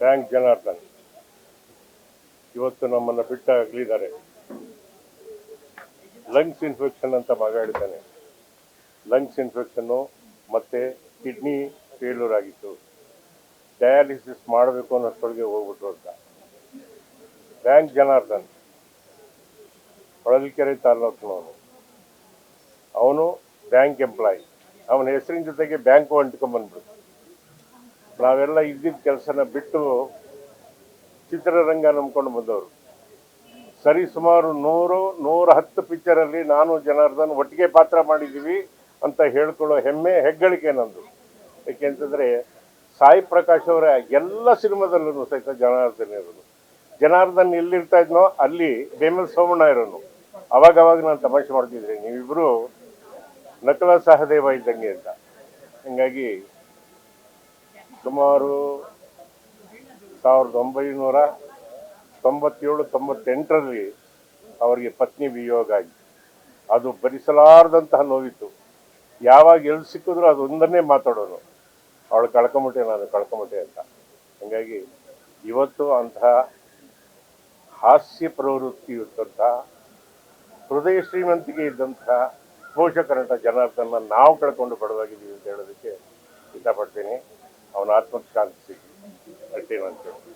Bank Janardhan, ಇವತ್ತು ನಮ್ಮನ್ನು ಬಿಟ್ಟ ಅಗಲಿದ್ದಾರೆ ಲಂಗ್ಸ್ ಇನ್ಫೆಕ್ಷನ್ ಅಂತ ಮಗ ಹೇಳಿದ್ದಾನೆ ಲಂಗ್ಸ್ ಇನ್ಫೆಕ್ಷನ್ನು ಮತ್ತು ಕಿಡ್ನಿ ಫೇಲ್ಯೂರ್ ಆಗಿತ್ತು. ಡಯಾಲಿಸಿಸ್ ಮಾಡಬೇಕು ಅನ್ನೋಷ್ಟೊಳಗೆ ಹೋಗ್ಬಿಟ್ರು ಅಂತ. ಬ್ಯಾಂಕ್ ಜನಾರ್ದನ್, ಹೊಳಲ್ಕೆರೆ ತಾಲೂಕಿನವನು. ಅವನು ಬ್ಯಾಂಕ್ ಎಂಪ್ಲಾಯಿ. ಅವನ ಹೆಸರಿನ ಜೊತೆಗೆ ಬ್ಯಾಂಕು ಅಂಟ್ಕೊಂಬಂದ್ಬಿಡು ನಾವೆಲ್ಲ ಇದ್ದಿದ್ದ ಕೆಲಸನ ಬಿಟ್ಟು ಚಿತ್ರರಂಗ ನಂಬ್ಕೊಂಡು ಬಂದವರು. ಸರಿ, ಸುಮಾರು ನೂರು, ನೂರ ಹತ್ತು ಪಿಕ್ಚರಲ್ಲಿ ನಾನು ಜನಾರ್ದನ್ ಒಟ್ಟಿಗೆ ಪಾತ್ರ ಮಾಡಿದ್ದೀವಿ ಅಂತ ಹೇಳ್ಕೊಳ್ಳೋ ಹೆಮ್ಮೆ, ಹೆಗ್ಗಳಿಕೆ ನಂದು. ಯಾಕೆಂತಂದರೆ ಸಾಯಿ ಪ್ರಕಾಶ್ ಅವರ ಎಲ್ಲ ಸಿನಿಮಾದಲ್ಲೂ ಸಹಿತ ಜನಾರ್ದನ್ ಇರೋದು. ಜನಾರ್ದನ್ ಎಲ್ಲಿರ್ತಾ ಇದ್ನೋ ಅಲ್ಲಿ ಬೇಮಲ್ ಸೋಮಣ್ಣ ಇರೋನು. ಅವಾಗ ಅವಾಗ ನಾನು ತಮಾಷೆ ಮಾಡ್ತಿದ್ರಿ ನೀವಿಬ್ಬರು ನಕಲ ಸಹದೇವ ಇದ್ದಂಗೆ ಅಂತ. ಹೀಗಾಗಿ ಸುಮಾರು ಸಾವಿರದ ಒಂಬೈನೂರ ತೊಂಬತ್ತೇಳು, ತೊಂಬತ್ತೆಂಟರಲ್ಲಿ ಅವರಿಗೆ ಪತ್ನಿ ವಿಯೋಗ ಆಗಿ ಅದು ಭರಿಸಲಾರದಂತಹ ನೋವಿತ್ತು. ಯಾವಾಗ ಎಲ್ಲಿ ಸಿಕ್ಕಿದ್ರು ಅದೊಂದನ್ನೇ ಮಾತಾಡೋನು ಅವಳು ಕಳ್ಕೊಂಬಿಟ್ಟೆ, ನಾನು ಕಳ್ಕೊಂಬಿಟ್ಟೆ ಅಂತ. ಹಾಗಾಗಿ ಇವತ್ತು ಅಂತಹ ಹಾಸ್ಯ ಪ್ರವೃತ್ತಿ ಇದ್ದಂತಹ ಹೃದಯ ಶ್ರೀಮಂತಿಕೆ ಇದ್ದಂತಹ ಪೋಷಕರಂತ ಜನಾರ್ದನ್ನ ನಾವು ಕಳ್ಕೊಂಡು ಬಡವಾಗಿದ್ದೀವಿ ಅಂತ ಹೇಳೋದಕ್ಕೆ ಇಷ್ಟಪಡ್ತೀನಿ. ಅವನ ಆತ್ಮಕ್ಕೆ ಶಾಂತಿ ಸಿಗಲಿ ಅಷ್ಟೇ ನಾನು ಕೇಳ್ತೀನಿ